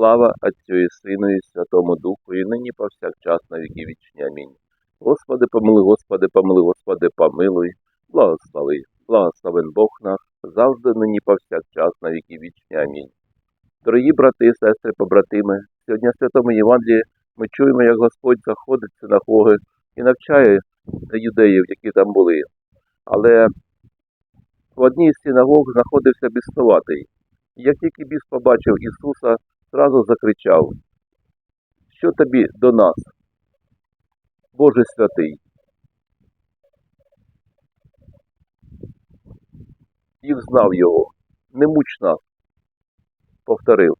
Слава Отцю і Сину і Святому Духу, і нині повсякчас на віки вічні. Амінь. Господи, помилуй, Господи, помилуй, Господи, помилуй, благослови, благословен Бог наш, завжди нині повсякчас на віки вічні. Амінь. Дорогі брати сестри, побратими, сьогодні в Святому Євангелії ми чуємо, як Господь заходить в синагоги і навчає юдеїв, які там були. Але в одній з синагог знаходився біснуватий. І як тільки біс побачив Ісуса, зразу закричав, що тобі до нас, Боже святий. І взнав його, не муч нас, повторив.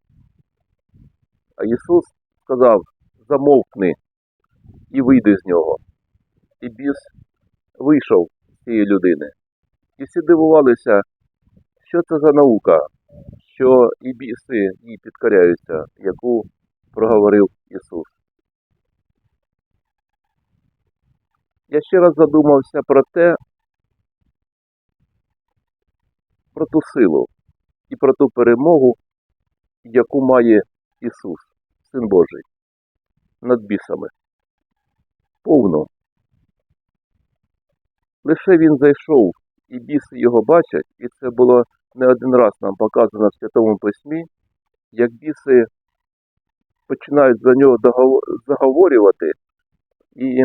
А Ісус сказав, замовкни і вийди з нього. І біс вийшов з цієї людини. І всі дивувалися, що це за наука, що і біси їй підкоряються, яку проговорив Ісус. Я ще раз задумався про те, про ту силу і про ту перемогу, яку має Ісус, Син Божий, над бісами. Повну. Лише Він зайшов, і біси його бачать, і це було не один раз нам показано в Святому Письмі, як біси починають за нього заговорювати і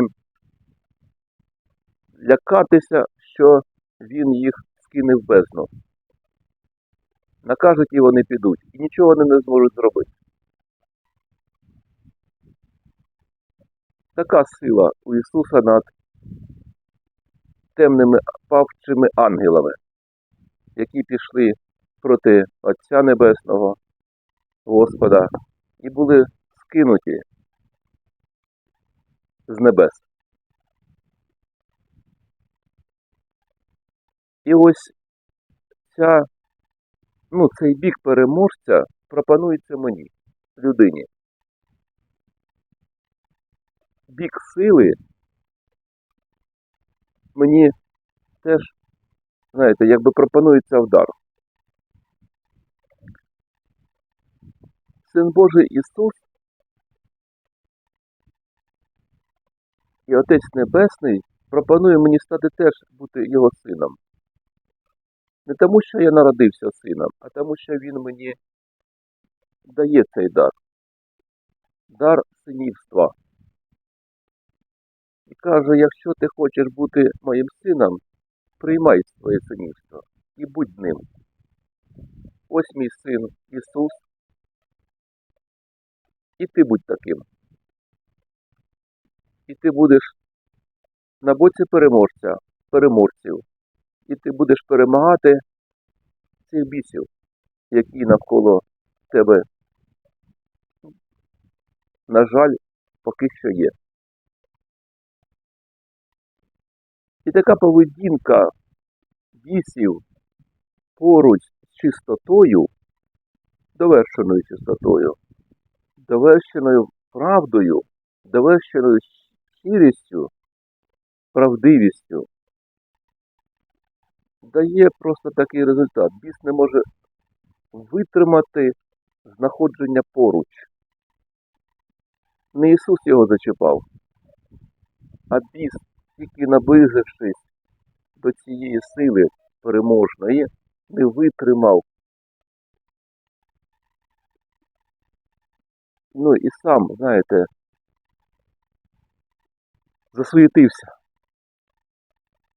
лякатися, що він їх скине в бездну. Накажуть і вони підуть, і нічого вони не зможуть зробити. Така сила у Ісуса над темними павчими ангелами, які пішли проти Отця Небесного, Господа, і були скинуті з небес. І ось ця, ну, цей бік переможця пропонується мені, людині. Бік сили мені теж, знаєте, якби пропонується вдар. Син Божий Ісус і Отець Небесний пропонує мені стати теж бути Його сином. Не тому, що я народився сином, а тому, що Він мені дає цей дар. Дар синівства. І каже, якщо ти хочеш бути моїм сином, приймай своє синівство і будь ним. Ось мій син Ісус, і ти будь таким. І ти будеш на боці переможця, переможців, і ти будеш перемагати цих бісів, які навколо тебе, на жаль, поки що є. І така поведінка бісів поруч з чистотою, довершеною чистотою, довершеною правдою, довершеною щирістю, правдивістю, дає просто такий результат. Біс не може витримати знаходження поруч. Не Ісус його зачіпав, а біс, тільки наблизившись до цієї сили переможної, не витримав. Ну і сам, знаєте, засуєтився.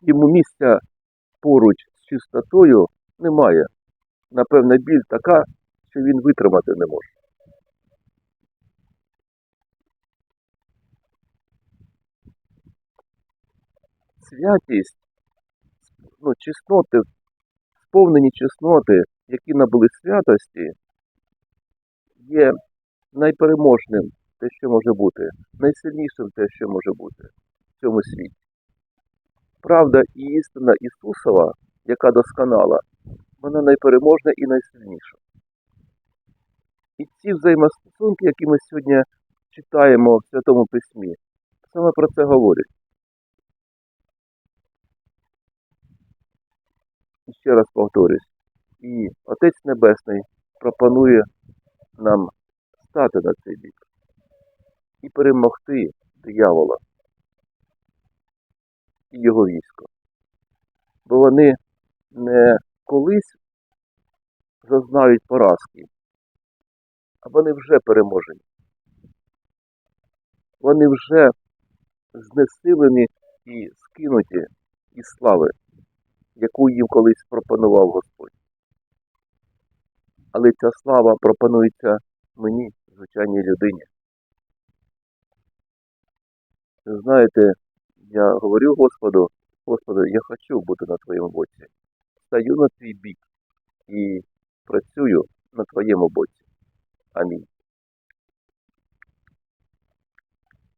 Йому місця поруч з чистотою немає. Напевне, біль така, що він витримати не може. Святість, ну, чесноти, сповнені чесноти, які набули святості, є найпереможним те, що може бути, найсильнішим те, що може бути в цьому світі. Правда і істина Ісусова, яка досконала, вона найпереможна і найсильніша. І ці взаємостосунки, які ми сьогодні читаємо в Святому Письмі, саме про це говорять. Ще раз повторюсь, і Отець Небесний пропонує нам стати на цей бік і перемогти диявола і його військо. Бо вони не колись зазнають поразки, а вони вже переможені. Вони вже знесилені і скинуті із слави, яку їм колись пропонував Господь. Але ця слава пропонується мені, звичайній людині. Знаєте, я говорю Господу, Господи, я хочу бути на твоєму боці. Стаю на твій бік і працюю на твоєму боці. Амінь.